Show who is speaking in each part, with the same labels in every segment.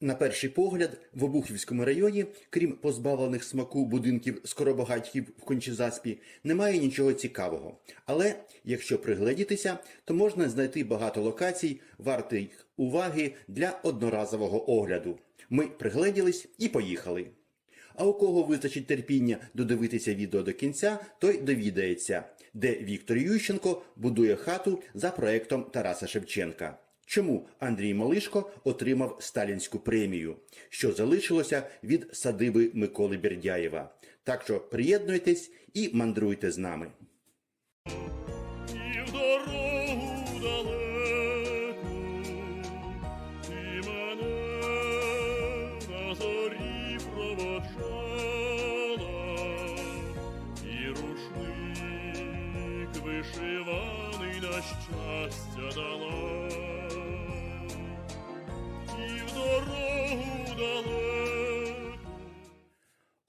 Speaker 1: На перший погляд, в Обухівському районі, крім позбавлених смаку будинків скоробагатьків в Кончезаспі, немає нічого цікавого. Але якщо пригледітися, то можна знайти багато локацій, вартих уваги для одноразового огляду. Ми пригледілись і поїхали. А у кого вистачить терпіння додивитися відео до кінця, той довідається, де Віктор Ющенко будує хату за проектом Тараса Шевченка. Чому Андрій Малишко отримав сталінську премію, що залишилося від садиби Миколи Бердяєва. Так що приєднуйтесь і мандруйте з нами.
Speaker 2: І на зорі проводжала, і рушник вишиваний на щастя дала,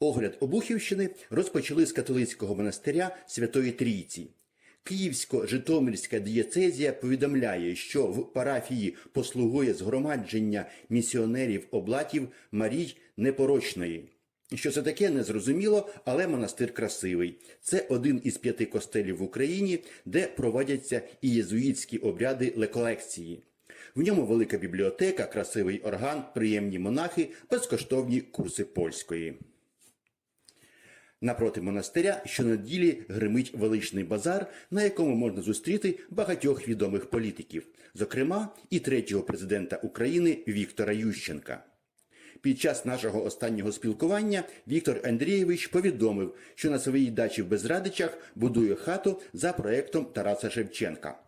Speaker 1: Огляд Обухівщини розпочали з католицького монастиря Святої Трійці. Київсько-Житомирська дієцезія повідомляє, що в парафії послугує згромадження місіонерів облатів Марій Непорочної. Що це таке, незрозуміло, але монастир красивий. Це один із п'яти костелів в Україні, де проводяться і єзуїтські обряди леколекції. В ньому велика бібліотека, красивий орган, приємні монахи, безкоштовні курси польської. Напроти монастиря щонеділі гримить величний базар, на якому можна зустріти багатьох відомих політиків, зокрема і третього президента України Віктора Ющенка. Під час нашого останнього спілкування Віктор Андрійович повідомив, що на своїй дачі в Безрадичах будує хату за проектом Тараса Шевченка.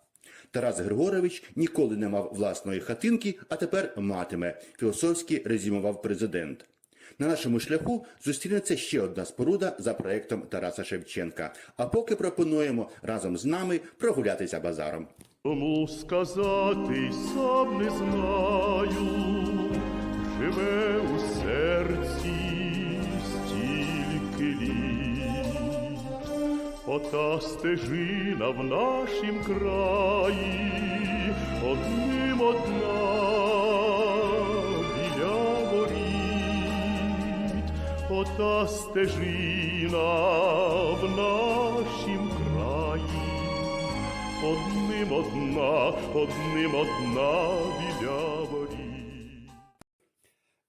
Speaker 1: Тарас Григорович ніколи не мав власної хатинки, а тепер матиме, філософськи резюмував президент. На нашому шляху зустрінеться ще одна споруда за проектом Тараса Шевченка. А поки пропонуємо разом з нами прогулятися базаром.
Speaker 2: Кому сказати сам не знаю, живе у серці стільки літ, ота стежина в нашім краї, одним одна ота стежина в нашім краї. Одним одна, одним одна біля воріт.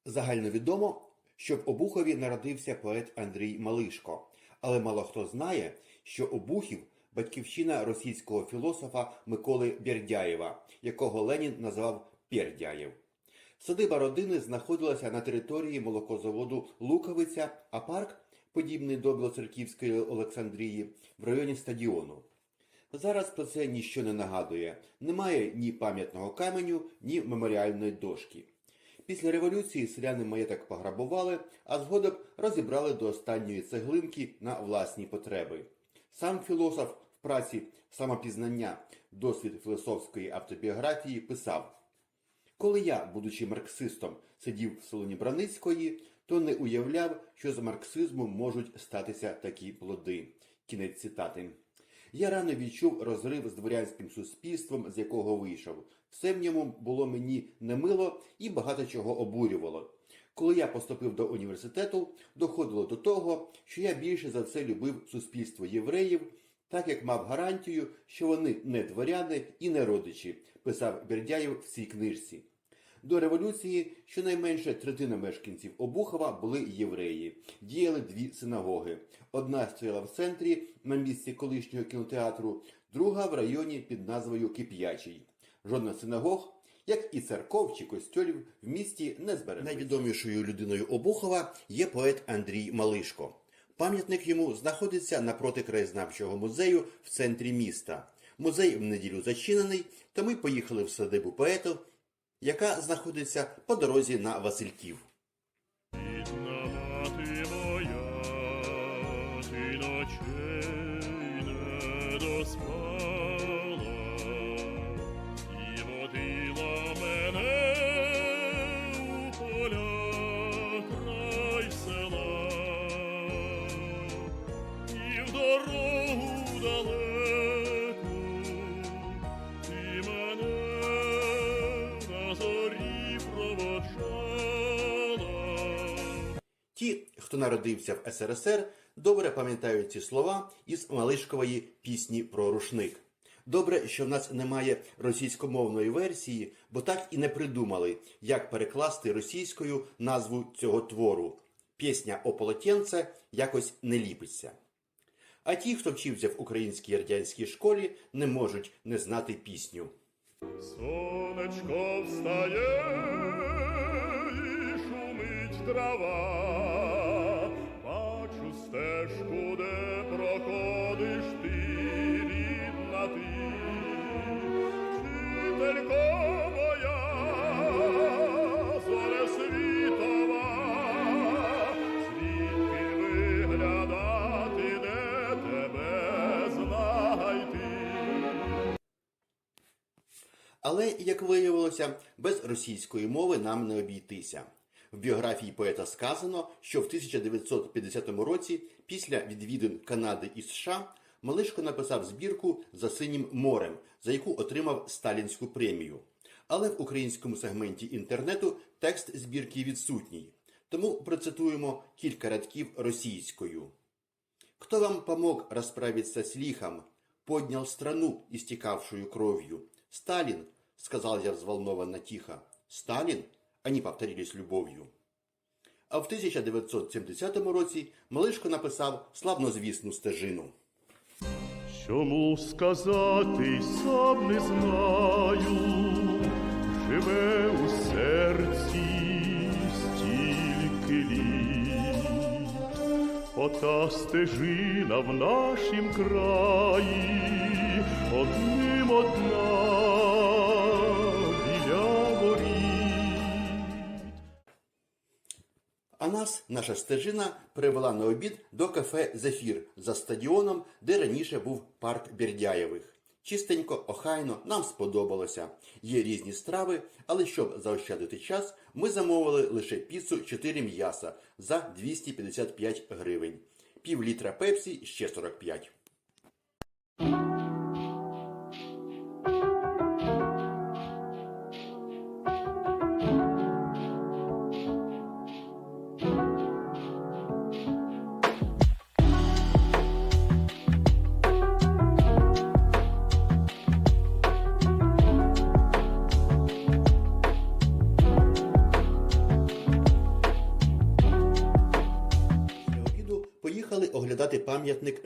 Speaker 1: Загальновідомо, що в Обухові народився поет Андрій Малишко, але мало хто знає, що Обухів батьківщина російського філософа Миколи Бердяєва, якого Ленін назвав Пердяєв. Садиба родини знаходилася на території молокозаводу Луковиця, а парк, подібний до Білоцерківської Олександрії, в районі стадіону. Зараз про це ніщо не нагадує. Немає ні пам'ятного каменю, ні меморіальної дошки. Після революції селяни маєток пограбували, а згодом розібрали до останньої цеглинки на власні потреби. Сам філософ в праці самопізнання, досвід філософської автобіографії писав: Коли я, будучи марксистом, сидів в салоні Браницької, то не уявляв, що з марксизму можуть статися такі плоди. Кінець цитати. Я рано відчув розрив з дворянським суспільством, з якого вийшов. Все в ньому було мені немило і багато чого обурювало. Коли я поступив до університету, доходило до того, що я більше за все любив суспільство євреїв, так як мав гарантію, що вони не дворяни і не родичі, писав Бердяєв в цій книжці. До революції щонайменше третина мешканців Обухова були євреї. Діяли дві синагоги. Одна стояла в центрі на місці колишнього кінотеатру, друга в районі під назвою Кип'ячий. Жодна синагог, як і церков чи костьолів, в місті не збереглися. Найвідомішою людиною Обухова є поет Андрій Малишко. Пам'ятник йому знаходиться напроти краєзнавчого музею в центрі міста. Музей в неділю зачинений, то ми поїхали в садибу поету, яка знаходиться по дорозі на Васильків.
Speaker 2: Моя, ти ночей не доспала
Speaker 1: народився в СРСР, добре пам'ятають ці слова із Малишкової пісні про рушник. Добре, що в нас немає російськомовної версії, бо так і не придумали, як перекласти російською назву цього твору. Пісня о полотенце якось не ліпиться. А ті, хто вчився в українській радянській школі, не можуть не знати пісню.
Speaker 2: Сонечко встає і шумить трава,
Speaker 1: Але, як виявилося, без російської мови нам не обійтися. В біографії поета сказано, що в 1950 році, після відвідин Канади і США, Малишко написав збірку за синім морем, за яку отримав сталінську премію. Але в українському сегменті інтернету текст збірки відсутній. Тому процитуємо кілька рядків російською. Кто вам помог расправиться с лихом, поднял страну, истекавшую кровью? Сталин, сказал я взволнованно тихо. Сталин? Они повторились любов'ю. А в 1970 році Малишко написав славнозвісну стежину.
Speaker 2: Чому сказати сам не знаю, живе у серці стільки літ. Ота стежина в нашім краї, одним одна
Speaker 1: нас наша стежина привела на обід до кафе Зефір за стадіоном, де раніше був парк Бердяєвих. Чистенько, охайно, нам сподобалося. Є різні страви, але щоб заощадити час, ми замовили лише піцу 4 м'яса за 255 гривень. Пів літра пепсі ще 45.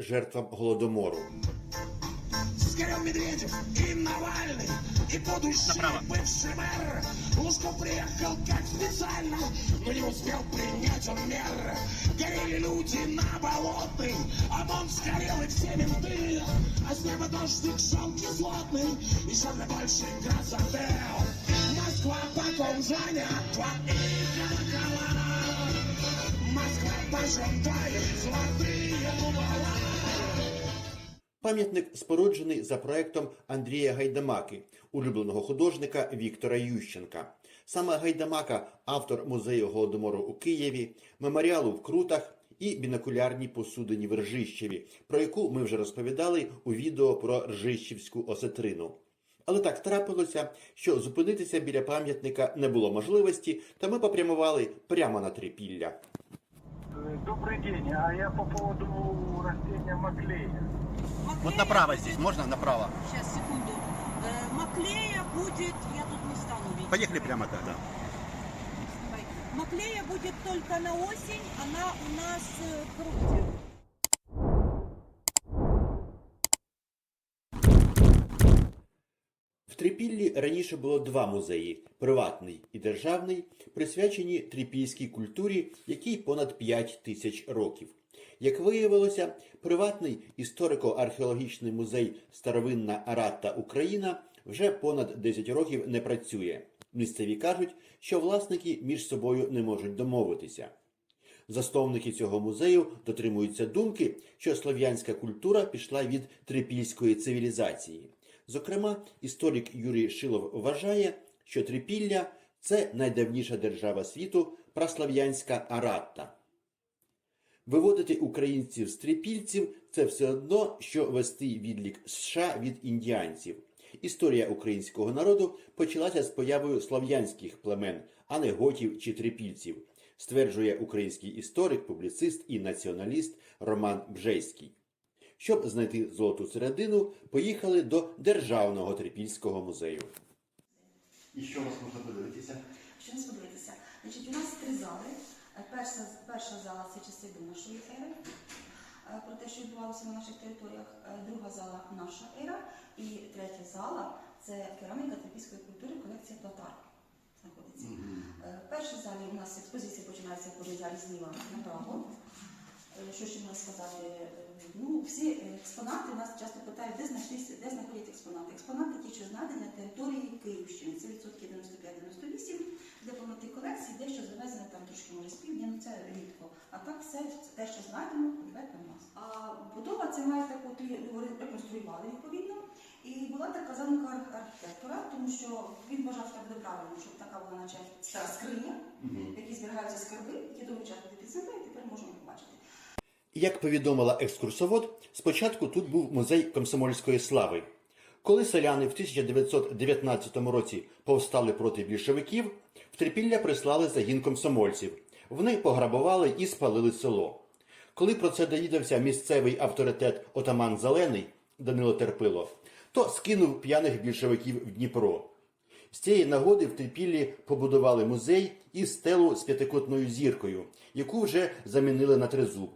Speaker 1: Жертвам голодомору.
Speaker 3: Скорел Медведев и Навальный, и будущий бывший мэр. Лужко приехал как специально, но не успел принять он мер. Горели люди на болотной, а дом сгорел и все менты. А с неба дождик шел кислотный, еще для большей красоты. Москва по Кунжане, твои колокола. Москва пожжем твои золотые купола.
Speaker 1: Пам'ятник споруджений за проектом Андрія Гайдамаки, улюбленого художника Віктора Ющенка. Саме Гайдамака автор музею голодомору у Києві, меморіалу в Крутах і бінокулярній посудині в Ржищеві, про яку ми вже розповідали у відео про Ржищівську осетрину. Але так трапилося, що зупинитися біля пам'ятника не було можливості, та ми попрямували прямо на трипілля.
Speaker 4: Добрый день, а я по поводу растения маклея.
Speaker 1: Вот направо здесь, можно направо?
Speaker 5: Сейчас, секунду. Э, Маклея будет, я тут не стану видеть.
Speaker 1: Поехали прямо тогда.
Speaker 5: Маклея будет только на осень, она у нас э, фрукте.
Speaker 1: В Трипіллі раніше було два музеї приватний і державний, присвячені трипільській культурі, якій понад 5 тисяч років. Як виявилося, приватний історико-археологічний музей Старовинна Аратта Україна вже понад 10 років не працює. Місцеві кажуть, що власники між собою не можуть домовитися. Засновники цього музею дотримуються думки, що слов'янська культура пішла від трипільської цивілізації. Зокрема, історик Юрій Шилов вважає, що Трипілля це найдавніша держава світу праслав'янська Аратта. Виводити українців з трипільців це все одно, що вести відлік США від індіанців. Історія українського народу почалася з появою слов'янських племен, а не готів чи трипільців, стверджує український історик, публіцист і націоналіст Роман Бжейський. Щоб знайти золоту середину, поїхали до Державного трипільського музею. І що у вас можна подивитися?
Speaker 6: Що нас подивитися? Значить, у нас три зали. Е, Перша, перша зала це часи до нашої ери, е, про те, що відбувалося на наших територіях. Е, Друга зала наша ера. І третя зала це кераміка трипільської культури, колекція Платар. Знаходиться. Mm -hmm. Перша залі у нас експозиція починається в залі зліва направо. Е, Що ще можна сказати? Ну, всі експонати нас часто питають, де знайшлися, де знаходять експонати. Експонати ті, що знайдені на території Київщини. Це відсотки 95-98, де повноти колекції, дещо завезено там трошки може з півдня, ну це рідко. А так все те, що знайдено, конкретно у нас. А будова це має таку реконструювали відповідно. І була така задумка архітектора, тому що він вважав так буде правильно, щоб така була наче стара скриня, в якій зберігаються скарби, які довгий час буде під землею, тепер можемо побачити.
Speaker 1: Як повідомила екскурсовод, спочатку тут був музей комсомольської слави. Коли селяни в 1919 році повстали проти більшовиків, в Трипілля прислали загін комсомольців. Вони пограбували і спалили село. Коли про це довідався місцевий авторитет отаман Зелений Данило Терпило, то скинув п'яних більшовиків в Дніпро. З цієї нагоди в Трипіллі побудували музей і стелу з п'ятикутною зіркою, яку вже замінили на тризуб.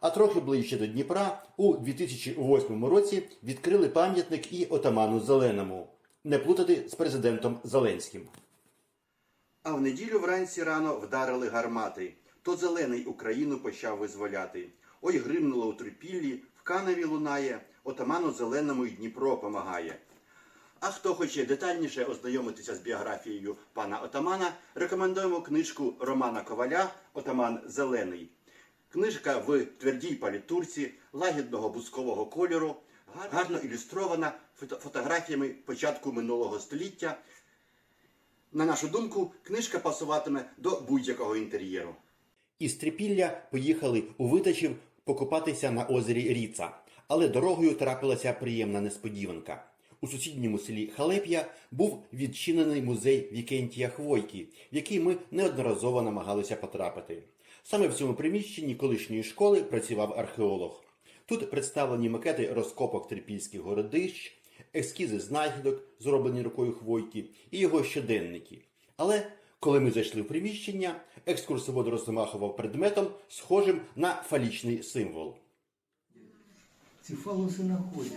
Speaker 1: А трохи ближче до Дніпра у 2008 році відкрили пам'ятник і отаману Зеленому. Не плутати з президентом Зеленським. А в неділю вранці рано вдарили гармати. То зелений Україну почав визволяти. Ой, гримнуло у трипіллі, в каневі лунає, отаману зеленому й Дніпро помагає. А хто хоче детальніше ознайомитися з біографією пана отамана, рекомендуємо книжку Романа Коваля Отаман Зелений. Книжка в твердій палітурці, лагідного бускового кольору, гарно ілюстрована фото- фотографіями початку минулого століття. На нашу думку, книжка пасуватиме до будь-якого інтер'єру. Із Трипілля поїхали у Витачів покупатися на озері Ріца, але дорогою трапилася приємна несподіванка. У сусідньому селі Халеп'я був відчинений музей Вікентія Хвойки, в який ми неодноразово намагалися потрапити. Саме в цьому приміщенні колишньої школи працював археолог. Тут представлені макети розкопок трипільських городищ, ескізи знахідок, зроблені рукою Хвойки, і його щоденники. Але коли ми зайшли в приміщення, екскурсовод розмахував предметом, схожим на фалічний символ.
Speaker 7: Ці фалоси знаходять.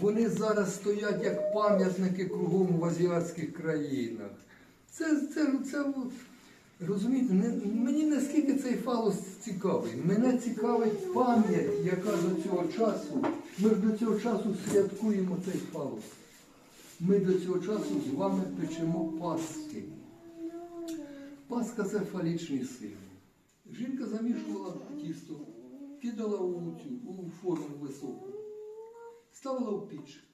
Speaker 7: Вони зараз стоять як пам'ятники кругом в азіатських країнах. Це, це, це от, розумієте, мені наскільки цей фалос цікавий. Мене цікавить пам'ять, яка до цього часу. Ми ж до цього часу святкуємо цей фалос. Ми до цього часу з вами печемо паски. Паска це фалічний символ. Жінка замішувала тісто, кидала у у форму високу, ставила в піч.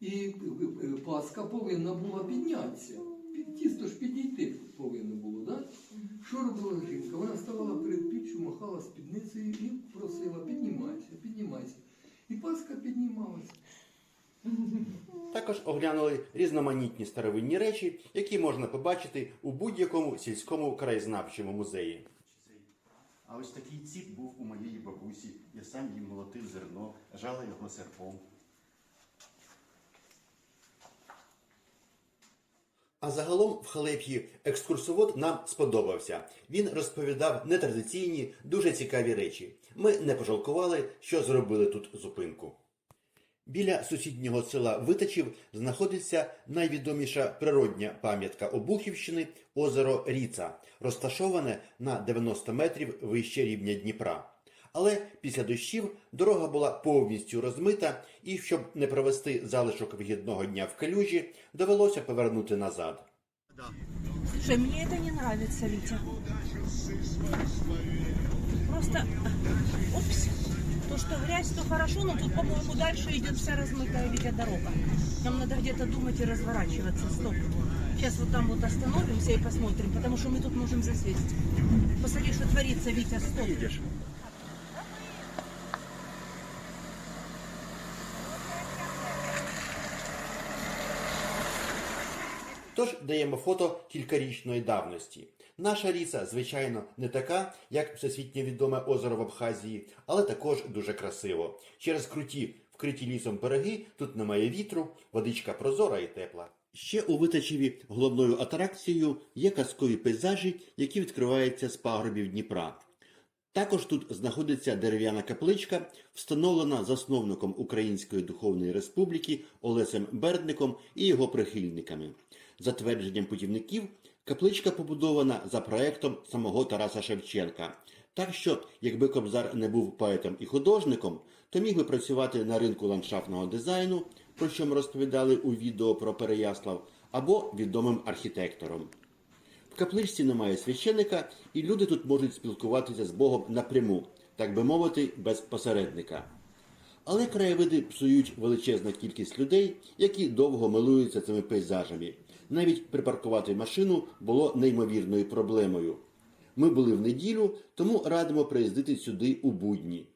Speaker 7: І е, е, паска повинна була піднятися. Тісто ж підійти повинно було? Що робила жінка? Вона ставала перед піччю, махала спідницею і просила, піднімайся, піднімайся. І паска піднімалася.
Speaker 1: Також оглянули різноманітні старовинні речі, які можна побачити у будь-якому сільському краєзнавчому музеї. А ось такий ціп був у моєї бабусі. Я сам їм молотив зерно, жала його серпом. А загалом в Халеп'ї екскурсовод нам сподобався. Він розповідав нетрадиційні, дуже цікаві речі. Ми не пожалкували, що зробили тут зупинку. Біля сусіднього села Витачів знаходиться найвідоміша природня пам'ятка Обухівщини озеро Ріца, розташоване на 90 метрів вище рівня Дніпра. Але після дощів дорога була повністю розмита, і щоб не провести залишок вихідного дня в калюжі, довелося повернути назад.
Speaker 5: Слушай, мне это не нравится, Витя. Просто, упс, то, что грязь, то хорошо, но тут, по-моему, дальше идет вся размытая Витя дорога. Нам надо где-то думать и разворачиваться. Стоп. Сейчас вот там вот остановимся и посмотрим, потому что мы тут можем засесть. Посмотри, что творится, Витя, стоп.
Speaker 1: Тож даємо фото кількарічної давності. Наша ріса, звичайно, не така, як всесвітньо відоме озеро в Абхазії, але також дуже красиво. Через круті, вкриті лісом береги, тут немає вітру, водичка прозора і тепла. Ще у Витачеві головною атракцією є казкові пейзажі, які відкриваються з пагорбів Дніпра. Також тут знаходиться дерев'яна капличка, встановлена засновником Української Духовної Республіки Олесем Бердником і його прихильниками. За твердженням путівників, капличка побудована за проектом самого Тараса Шевченка. Так що, якби Кобзар не був поетом і художником, то міг би працювати на ринку ландшафтного дизайну, про що ми розповідали у відео про Переяслав, або відомим архітектором. В капличці немає священика, і люди тут можуть спілкуватися з Богом напряму, так би мовити, без посередника. Але краєвиди псують величезна кількість людей, які довго милуються цими пейзажами. Навіть припаркувати машину було неймовірною проблемою. Ми були в неділю, тому радимо приїздити сюди у будні.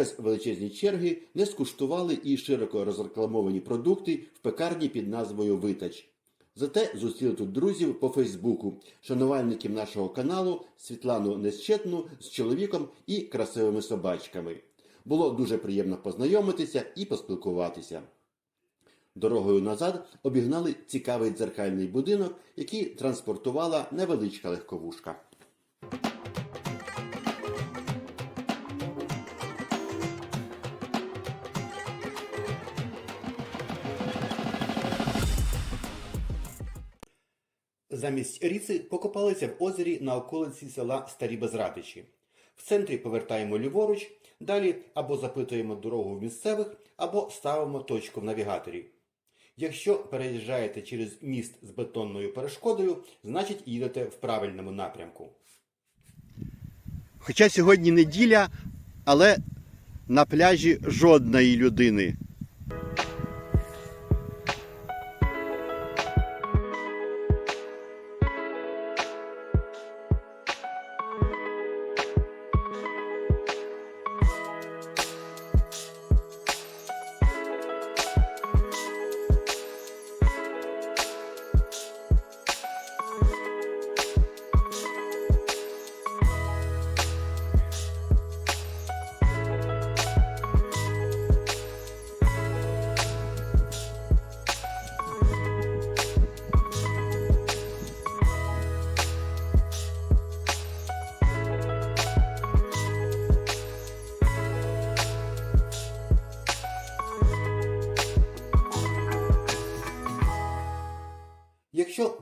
Speaker 1: Через величезні черги не скуштували і широко розрекламовані продукти в пекарні під назвою Витач. Зате зустріли тут друзів по Фейсбуку, шанувальників нашого каналу Світлану Нещетну з чоловіком і красивими собачками. Було дуже приємно познайомитися і поспілкуватися. Дорогою назад обігнали цікавий дзеркальний будинок, який транспортувала невеличка легковушка. Замість ріци покопалися в озері на околиці села Старі Безратичі. В центрі повертаємо ліворуч, далі або запитуємо дорогу в місцевих, або ставимо точку в навігаторі. Якщо переїжджаєте через міст з бетонною перешкодою, значить їдете в правильному напрямку. Хоча сьогодні неділя, але на пляжі жодної людини.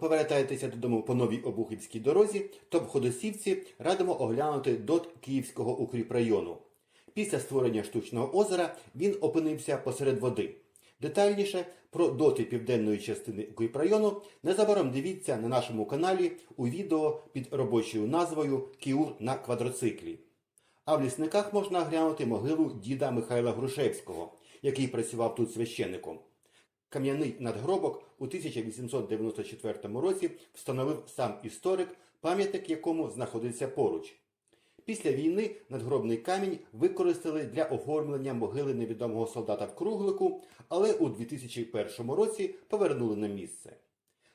Speaker 1: Повертаєтеся додому по новій Обухівській дорозі, то в Ходосівці радимо оглянути дот Київського укріпрайону. Після створення штучного озера він опинився посеред води. Детальніше про доти південної частини укріпрайону незабаром дивіться на нашому каналі у відео під робочою назвою Кіур на квадроциклі. А в лісниках можна оглянути могилу діда Михайла Грушевського, який працював тут священником. Кам'яний надгробок у 1894 році встановив сам історик, пам'ятник якому знаходиться поруч. Після війни надгробний камінь використали для оформлення могили невідомого солдата в Круглику, але у 2001 році повернули на місце.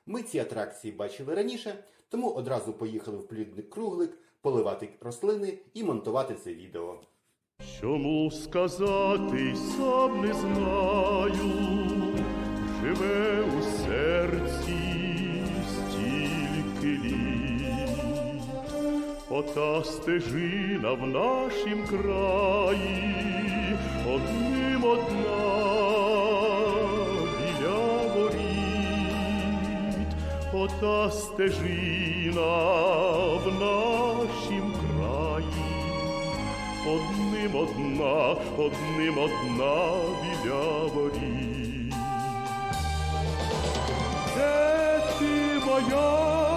Speaker 1: Ми ці атракції бачили раніше, тому одразу поїхали в плідник Круглик поливати рослини і монтувати це відео.
Speaker 2: Чому сказати сам не знаю, живе у серці стільки літ. Ота стежина в нашім краї, одним одна біля воріт. Ота стежина в нашім краї, одним одна, одним одна біля воріт. Ти моя